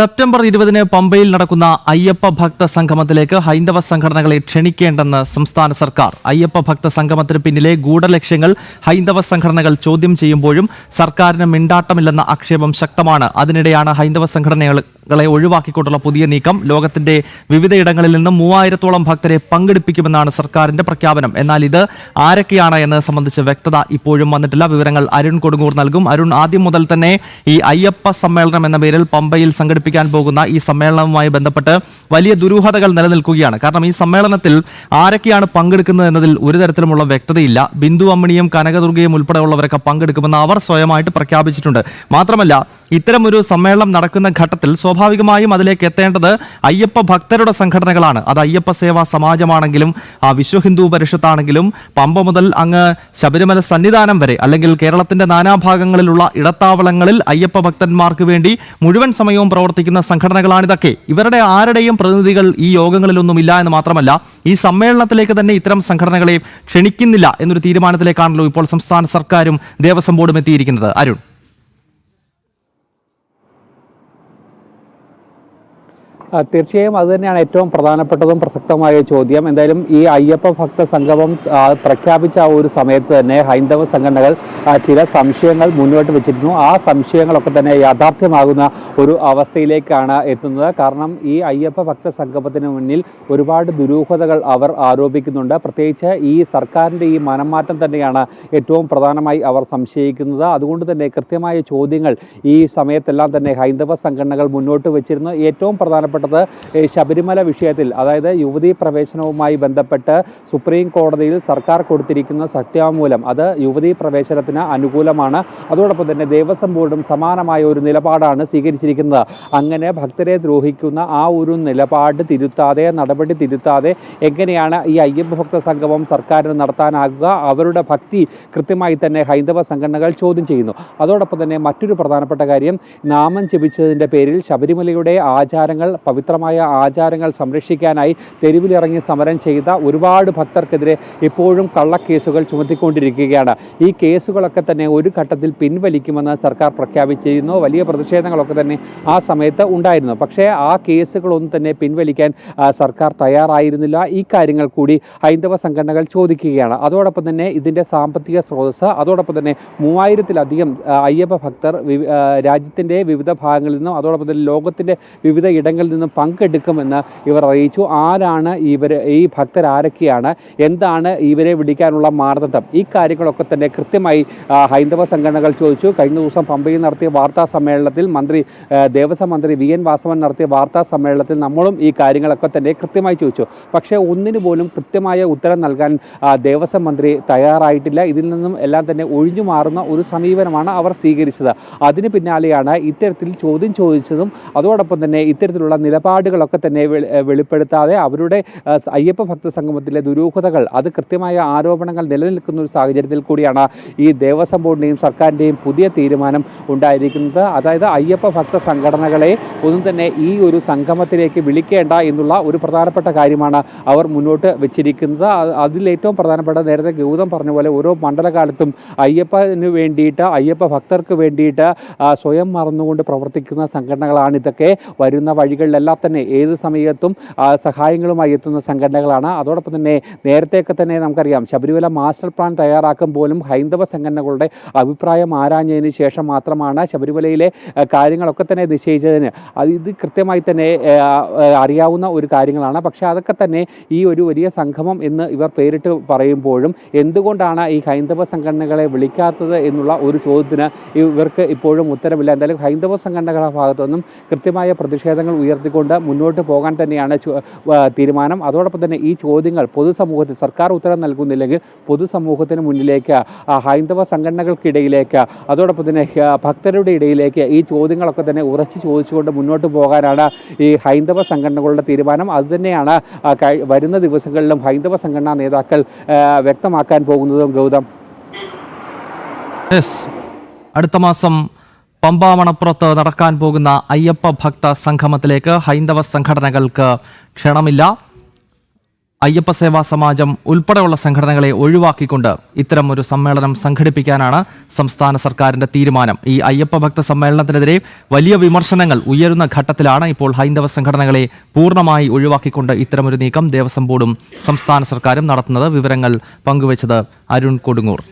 September ഇരുപതിന് പമ്പയിൽ നടക്കുന്ന അയ്യപ്പ ഭക്ത സംഗമത്തിലേക്ക് ഹൈന്ദവ സംഘടനകളെ ക്ഷണിക്കേണ്ടെന്ന് സംസ്ഥാന സർക്കാർ. അയ്യപ്പ ഭക്ത സംഗമത്തിന് പിന്നിലെ ഗൂഢലക്ഷ്യങ്ങൾ ഹൈന്ദവ സംഘടനകൾ ചോദ്യം ചെയ്യുമ്പോഴും സർക്കാരിന് മിണ്ടാട്ടമില്ലെന്ന ആക്ഷേപം ശക്തമാണ്. അതിനിടെയാണ് ഹൈന്ദവ സംഘടനകളെ ഒഴിവാക്കിക്കൊണ്ടുള്ള പുതിയ നീക്കം ലോകത്തിന്റെ വിവിധയിടങ്ങളിൽ നിന്നും മൂവായിരത്തോളം ഭക്തരെ പങ്കെടുപ്പിക്കുമെന്നാണ് സർക്കാരിന്റെ പ്രഖ്യാപനം. എന്നാൽ ഇത് ആരൊക്കെയാണ് എന്നത് സംബന്ധിച്ച് വ്യക്തത ഇപ്പോഴും വന്നിട്ടില്ല. വിവരങ്ങൾ അരുൺ കൊടുങ്ങൂർ നൽകും. അരുൺ ആദ്യം മുതൽ തന്നെ ഈ അയ്യപ്പ സമ്മേളനം എന്ന പേരിൽ പമ്പയിൽ സംഘടിപ്പിക്കാൻ പോകുന്ന ഈ സമ്മേളനവുമായി ബന്ധപ്പെട്ട് വലിയ ദുരൂഹതകൾ നിലനിൽക്കുകയാണ്. കാരണം ഈ സമ്മേളനത്തിൽ ആരൊക്കെയാണ് പങ്കെടുക്കുന്നത് എന്നതിൽ ഒരു തരത്തിലുമുള്ള വ്യക്തതയില്ല. ബിന്ദു അമ്മിണിയും കനകദുർഗയും ഉൾപ്പെടെയുള്ളവരൊക്കെ പങ്കെടുക്കുമെന്ന് അവർ സ്വയമായിട്ട് പ്രഖ്യാപിച്ചിട്ടുണ്ട്. മാത്രമല്ല ഇത്തരമൊരു സമ്മേളനം നടക്കുന്ന ഘട്ടത്തിൽ സ്വാഭാവികമായും അതിലേക്ക് എത്തേണ്ടത് അയ്യപ്പ ഭക്തരുടെ സംഘടനകളാണ്. അത് അയ്യപ്പ സേവാ സമാജമാണെങ്കിലും ആ വിശ്വ ഹിന്ദു പരിഷത്താണെങ്കിലും പമ്പ മുതൽ അങ്ങ് ശബരിമല സന്നിധാനം വരെ അല്ലെങ്കിൽ കേരളത്തിന്റെ നാനാഭാഗങ്ങളിലുള്ള ഇടത്താവളങ്ങളിൽ അയ്യപ്പ ഭക്തന്മാർക്ക് വേണ്ടി മുഴുവൻ സമയവും പ്രവർത്തിക്കുന്ന സംഘടനകളാണിതൊക്കെ ഇവരുടെ ആരുടെയും പ്രതിനിധികൾ ഈ യോഗങ്ങളിലൊന്നും ഇല്ല എന്ന് മാത്രമല്ല ഈ സമ്മേളനത്തിലേക്ക് തന്നെ ഇത്തരം സംഘടനകളെ ക്ഷണിക്കുന്നില്ല എന്നൊരു തീരുമാനത്തിലേക്കാണല്ലോ ഇപ്പോൾ സംസ്ഥാന സർക്കാരും ദേവസ്വം ബോർഡും എത്തിയിരിക്കുന്നത്. അരുൺ. തീർച്ചയായും അത് തന്നെയാണ് ഏറ്റവും പ്രധാനപ്പെട്ടതും പ്രസക്തമായ ചോദ്യം. എന്തായാലും ഈ അയ്യപ്പ ഭക്ത സംഗമം പ്രഖ്യാപിച്ച ആ ഒരു സമയത്ത് തന്നെ ഹൈന്ദവ സംഘടനകൾ ചില സംശയങ്ങൾ മുന്നോട്ട് വെച്ചിരുന്നു. ആ സംശയങ്ങളൊക്കെ തന്നെ യാഥാർത്ഥ്യമാകുന്ന ഒരു അവസ്ഥയിലേക്കാണ് എത്തുന്നത്. കാരണം ഈ അയ്യപ്പ ഭക്ത സംഗമത്തിന് മുന്നിൽ ഒരുപാട് ദുരൂഹതകൾ അവർ ആരോപിക്കുന്നുണ്ട്. പ്രത്യേകിച്ച് ഈ സർക്കാരിന്റെ ഈ മനംമാറ്റം തന്നെയാണ് ഏറ്റവും പ്രധാനമായി അവർ സംശയിക്കുന്നത്. അതുകൊണ്ട് തന്നെ കൃത്യമായ ചോദ്യങ്ങൾ ഈ സമയത്തെല്ലാം തന്നെ ഹൈന്ദവ സംഘടനകൾ മുന്നോട്ട് വെച്ചിരുന്നു. ഏറ്റവും പ്രധാനപ്പെട്ടത് ഈ ശബരിമല വിഷയത്തിൽ അതായത് യുവതീ പ്രവേശനവുമായി ബന്ധപ്പെട്ട് സുപ്രീം കോടതിയിൽ സർക്കാർ കൊടുത്തിരിക്കുന്ന സത്യാമൂലം അത് യുവതീ പ്രവേശനത്തിന് അനുകൂലമാണ്. അതോടൊപ്പം തന്നെ ദേവസ്വം ബോർഡും സമാനമായ ഒരു നിലപാടാണ് സ്വീകരിച്ചിരിക്കുന്നത്. അങ്ങനെ ഭക്തരെ ദ്രോഹിക്കുന്ന ആ ഒരു നിലപാട് തിരുത്താതെ നടപടി തിരുത്താതെ എങ്ങനെയാണ് ഈ അയ്യപ്പ ഭക്ത സംഗമം സർക്കാരിന് നടത്താനാകുക? അവരുടെ ഭക്തി കൃത്യമായി തന്നെ ഹൈന്ദവ സംഘടനകൾ ചോദ്യം ചെയ്യുന്നു. അതോടൊപ്പം തന്നെ മറ്റൊരു പ്രധാനപ്പെട്ട കാര്യം നാമം ജപിച്ചതിന്റെ പേരിൽ ശബരിമലയുടെ ആചാരങ്ങൾ പവിത്രമായ ആചാരങ്ങൾ സംരക്ഷിക്കാനായി തെരുവിലിറങ്ങി സമരം ചെയ്ത ഒരുപാട് ഭക്തർക്കെതിരെ ഇപ്പോഴും കള്ളക്കേസുകൾ ചുമത്തിക്കൊണ്ടിരിക്കുകയാണ്. ഈ കേസുകളൊക്കെ തന്നെ ഒരു ഘട്ടത്തിൽ പിൻവലിക്കുമെന്ന് സർക്കാർ പ്രഖ്യാപിച്ചിരുന്നു. വലിയ പ്രതിഷേധങ്ങളൊക്കെ തന്നെ ആ സമയത്ത് ഉണ്ടായിരുന്നു. പക്ഷേ ആ കേസുകളൊന്നും തന്നെ പിൻവലിക്കാൻ സർക്കാർ തയ്യാറായിരുന്നില്ല. ഈ കാര്യങ്ങൾ കൂടി ഹൈന്ദവ സംഘടനകൾ ചോദിക്കുകയാണ്. അതോടൊപ്പം തന്നെ ഇതിന്റെ സാമ്പത്തിക സ്രോതസ് അതോടൊപ്പം തന്നെ മൂവായിരത്തിലധികം അയ്യപ്പ ഭക്തർ രാജ്യത്തിന്റെ വിവിധ ഭാഗങ്ങളിൽ നിന്നും അതോടൊപ്പം തന്നെ ലോകത്തിന്റെ വിവിധ ഇടങ്ങളിൽ നിന്നും പങ്കെടുക്കുമെന്ന് ഇവർ അറിയിച്ചു. ആരാണ് ഇവർ ഈ ഭക്തർ ആരൊക്കെയാണ് എന്താണ് ഇവരെ വിളിക്കാനുള്ള മാനദണ്ഡം ഈ കാര്യങ്ങളൊക്കെ തന്നെ കൃത്യമായി ഹൈന്ദവ സംഘടനകൾ ചോദിച്ചു. കഴിഞ്ഞ ദിവസം പമ്പയിൽ നടത്തിയ വാർത്താ സമ്മേളനത്തിൽ മന്ത്രി ദേവസ്വം മന്ത്രി വി. എൻ. വാസവൻ നടത്തിയ വാർത്താ സമ്മേളനത്തിൽ നമ്മളും ഈ കാര്യങ്ങളൊക്കെ തന്നെ കൃത്യമായി ചോദിച്ചു. പക്ഷേ ഒന്നിനു പോലും കൃത്യമായ ഉത്തരം നൽകാൻ ദേവസ്വം മന്ത്രി തയ്യാറായിട്ടില്ല. ഇതിൽ നിന്നും എല്ലാം തന്നെ ഒഴിഞ്ഞു മാറുന്ന ഒരു സമീപനമാണ് അവർ സ്വീകരിച്ചത്. അതിന് പിന്നാലെയാണ് ഇത്തരത്തിൽ ചോദ്യം ചോദിച്ചതും അതോടൊപ്പം തന്നെ ഇത്തരത്തിലുള്ള നിലപാടുകളൊക്കെ തന്നെ വെളി- വെളിപ്പെടുത്താതെ അവരുടെ അയ്യപ്പ ഭക്ത സംഗമത്തിലെ ദുരൂഹതകൾ അത് കൃത്യമായ ആരോപണങ്ങൾ നിലനിൽക്കുന്ന ഒരു സാഹചര്യത്തിൽ കൂടിയാണ് ഈ ദേവസ്വം ബോർഡിന്റെയും സർക്കാരിന്റെയും പുതിയ തീരുമാനം ഉണ്ടായിരിക്കുന്നത്. അതായത് അയ്യപ്പ ഭക്ത സംഘടനകളെ ഒന്നും തന്നെ ഈ ഒരു സംഗമത്തിലേക്ക് വിളിക്കേണ്ട എന്നുള്ള ഒരു പ്രധാനപ്പെട്ട കാര്യമാണ് അവർ മുന്നോട്ട് വെച്ചിരിക്കുന്നത്. അതിലേറ്റവും പ്രധാനപ്പെട്ട നേരത്തെ ഗൗതം പറഞ്ഞ പോലെ ഓരോ മണ്ഡലകാലത്തും അയ്യപ്പന് വേണ്ടിയിട്ട് അയ്യപ്പ ഭക്തർക്ക് വേണ്ടിയിട്ട് സ്വയം മറന്നുകൊണ്ട് പ്രവർത്തിക്കുന്ന സംഘടനകളാണ് ഇതൊക്കെ. വരുന്ന വഴികളിലെല്ലാം തന്നെ ഏത് സമയത്തും സഹായങ്ങളുമായി എത്തുന്ന സംഘടനകളാണ്. അതോടൊപ്പം തന്നെ നേരത്തെയൊക്കെ തന്നെ നമുക്കറിയാം ശബരിമല മാസ്റ്റർ പ്ലാൻ തയ്യാറാക്കും പോലും ഹൈന്ദവ സംഘടനകളുടെ അഭിപ്രായം ആരാഞ്ഞതിന് ശേഷം മാത്രമാണ് ശബരിമലയിലെ കാര്യങ്ങളൊക്കെ തന്നെ നിശ്ചയിച്ചതിന്. ഇത് കൃത്യമായി തന്നെ അറിയാവുന്ന ഒരു കാര്യങ്ങളാണ്. പക്ഷേ അതൊക്കെ തന്നെ ഈ ഒരു വലിയ സംഗമം എന്ന് ഇവർ പേരിട്ട് പറയുമ്പോഴും എന്തുകൊണ്ടാണ് ഈ ഹൈന്ദവ സംഘടനകളെ വിളിക്കാത്തത് എന്നുള്ള ഒരു ചോദ്യത്തിന് ഇവർക്ക് ഇപ്പോഴും ഉത്തരമില്ല. എന്തായാലും ഹൈന്ദവ സംഘടനകളുടെ ഭാഗത്തുനിന്നും കൃത്യമായ പ്രതിഷേധങ്ങൾ ഉയർത്തിക്കൊണ്ട് മുന്നോട്ട് പോകാൻ തന്നെയാണ് തീരുമാനം. അതോടൊപ്പം തന്നെ ഈ ചോദ്യങ്ങൾ പൊതുസമൂഹത്തിൽ സർക്കാർ ഉത്തരം നൽകുന്നില്ലെങ്കിൽ പൊതുസമൂഹത്തിന് മുന്നിലേക്ക് ഹൈന്ദവ സംഘടനകൾക്കിടയിലേക്ക് അതോടൊപ്പം തന്നെ ഭക്തരുടെ ഇടയിലേക്ക് ഈ ചോദ്യങ്ങളൊക്കെ തന്നെ ഉറച്ചു ചോദിച്ചുകൊണ്ട് മുന്നോട്ട് പോകാനാണ് ഈ ഹൈന്ദവ സംഘടനകളുടെ തീരുമാനം. അതുതന്നെയാണ് വരുന്ന ദിവസങ്ങളിലും ഹൈന്ദവ സംഘടനാ നേതാക്കൾ വ്യക്തമാക്കാൻ പോകുന്നതും ഗൗതം. അടുത്ത മാസം പമ്പ മണപ്പുറത്ത് നടക്കാൻ പോകുന്ന അയ്യപ്പ ഭക്ത സംഗമത്തിലേക്ക് ഹൈന്ദവ സംഘടനകൾക്ക് ക്ഷണമില്ല. അയ്യപ്പ സേവാ സമാജം ഉൾപ്പെടെയുള്ള സംഘടനകളെ ഒഴിവാക്കിക്കൊണ്ട് ഇത്തരം ഒരു സമ്മേളനം സംഘടിപ്പിക്കാനാണ് സംസ്ഥാന സർക്കാരിന്റെ തീരുമാനം. ഈ അയ്യപ്പ ഭക്ത സമ്മേളനത്തിനെതിരെ വലിയ വിമർശനങ്ങൾ ഉയരുന്ന ഘട്ടത്തിലാണ് ഇപ്പോൾ ഹൈന്ദവ സംഘടനകളെ പൂർണമായി ഒഴിവാക്കിക്കൊണ്ട് ഇത്തരമൊരു നീക്കം ദേവസ്വം ബോർഡും സംസ്ഥാന സർക്കാരും നടത്തുന്നത്. വിവരങ്ങൾ പങ്കുവച്ചത് അരുൺ കൊടുങ്ങൂർ.